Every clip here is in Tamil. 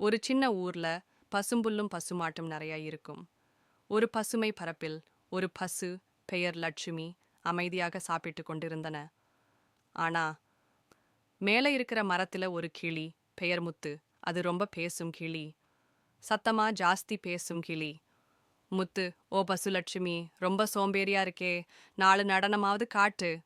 ஒரு சின்ன ஊர்ல பசும்புல்லும் பசுமாட்டும் நிறைய இருக்கும். ஒரு பசுமை பரப்பில் ஒரு பசு பெயர் லட்சுமி அமைதியாக சாப்பிட்டு கொண்டிருந்தன. ஆனா மேலே இருக்கிற மரத்துல ஒரு கிளி பெயர் முத்து. அது ரொம்ப பேசும் கிளி. சத்தமா ஜாஸ்தி பேசும் கிளி. முத்து ஓ பசு லட்சுமி ரொம்ப சோம்பேறியா இருக்கே. நாலு நடனமாவது காட்டு.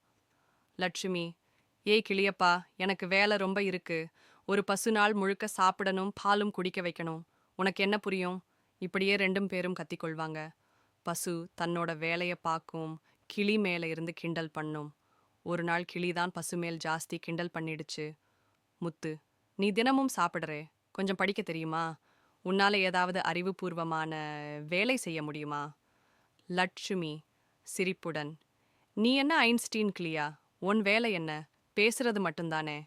லட்சுமி ஏய் கிளியப்பா எனக்கு வேலை ரொம்ப இருக்கு. ஒரு பசு நாள் முழுக்க சாப்பிடணும் பாலும் குடிக்க வைக்கணும். உனக்கு என்ன புரியும்? இப்படியே ரெண்டும் பேரும் கத்திக்கொள்வாங்க. பசு தன்னோட வேலையை பார்க்கும் கிளி மேலே இருந்து கிண்டல் பண்ணும். ஒரு நாள் கிளி தான் பசு மேல் ஜாஸ்தி கிண்டல் பண்ணிடுச்சு. முத்து நீ தினமும் சாப்பிடுறே. கொஞ்சம் படிக்க தெரியுமா? உன்னால ஏதாவது அறிவுபூர்வமான வேலை செய்ய முடியுமா? லட்சுமி சிரிப்புடன் நீ என்ன ஐன்ஸ்டீன் கிளியா? உன் வேலை என்ன? பேசுறது மட்டும்தானே?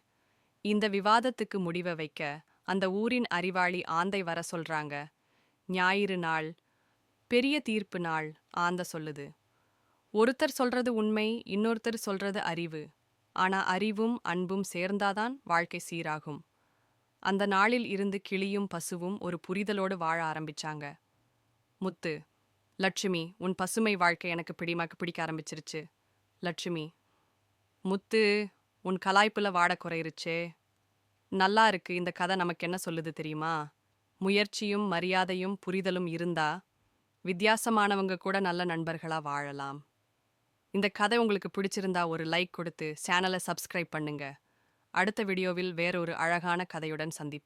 இந்த விவாதத்துக்கு முடிவை வைக்க அந்த ஊரின் அறிவாளி ஆந்தை வர சொல்றாங்க. ஞாயிறு நாள் பெரிய தீர்ப்பு நாள் ஆந்த சொல்லுது. ஒருத்தர் சொல்றது உண்மை இன்னொருத்தர் சொல்றது அறிவு. ஆனா அறிவும் அன்பும் சேர்ந்தாதான் வாழ்க்கை சீராகும். அந்த நாளில் இருந்து கிளியும் பசுவும் ஒரு புரிதலோடு வாழ ஆரம்பிச்சாங்க. முத்து லட்சுமி உன் பசுமை வாழ்க்கை எனக்கு பிடிமாக்கு பிடிக்க ஆரம்பிச்சிருச்சு. லட்சுமி முத்து உன் கலாய்ப்புல வாட குறையிருச்சே நல்லா இருக்கு இந்த கதை நமக்கு என்ன சொல்லுது தெரியுமா? முயற்சியும் மரியாதையும் புரிதலும் இருந்தா வித்தியாசமானவங்க கூட நல்ல நண்பர்களா வாழலாம். இந்த கதை உங்களுக்கு பிடிச்சிருந்தா ஒரு லைக் கொடுத்து சேனலை சப்ஸ்கிரைப் பண்ணுங்க. அடுத்த வீடியோவில் வேறொரு அழகான கதையுடன் சந்திப்போம்.